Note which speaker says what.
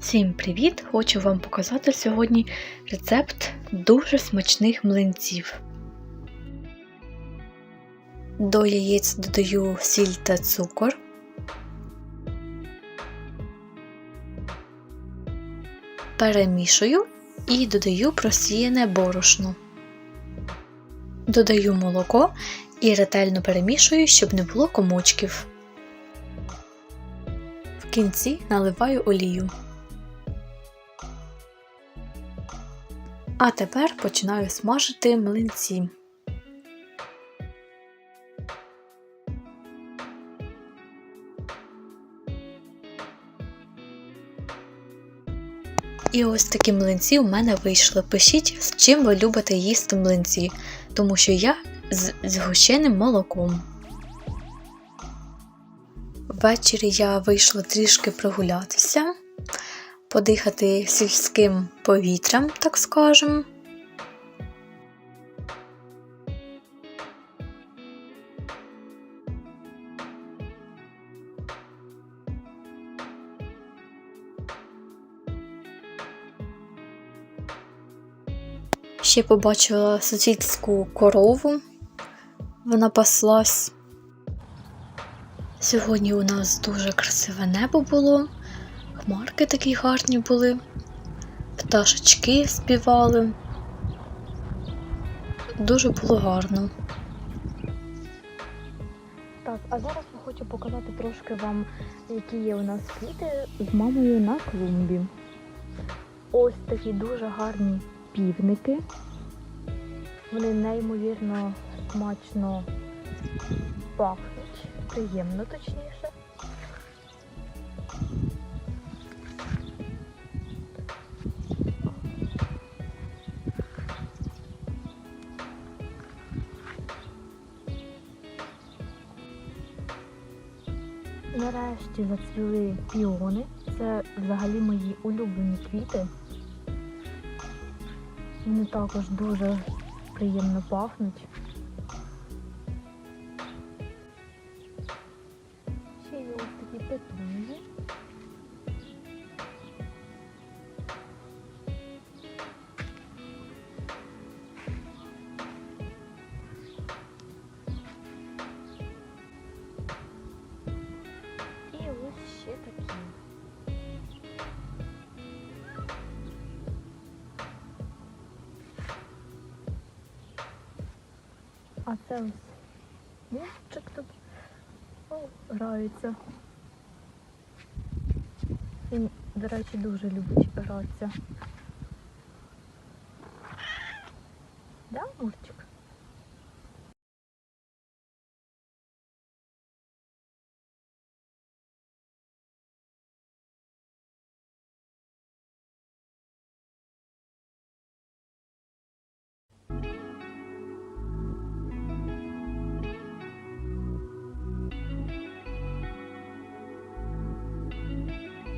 Speaker 1: Всім привіт! Хочу вам показати сьогодні рецепт дуже смачних млинців. До яєць додаю сіль та цукор. Перемішую і додаю просіяне борошно. Додаю молоко і ретельно перемішую, щоб не було комочків. В кінці наливаю олію. А тепер починаю смажити млинці. І ось такі млинці у мене вийшли. Пишіть, з чим ви любите їсти млинці, тому що я з згущеним молоком. Ввечері я вийшла трішки прогулятися, подихати сільським повітрям, так скажемо. Ще побачила сусідську корову, вона паслась. Сьогодні у нас дуже красиве небо було, хмарки такі гарні були, пташечки співали. Дуже було гарно.
Speaker 2: Так, а зараз я хочу показати трошки вам, які є у нас квіти з мамою на клумбі. Ось такі дуже гарні півники. Вони неймовірно смачно пахнуть, приємно точніше. Нарешті зацвіли піони. Це взагалі мої улюблені квіти. Вони також дуже приємно пахнуть. Ще є ось такі петунії. А це ось мультик тут грається. Він, до речі, дуже любить гратися. Да, Мурчик?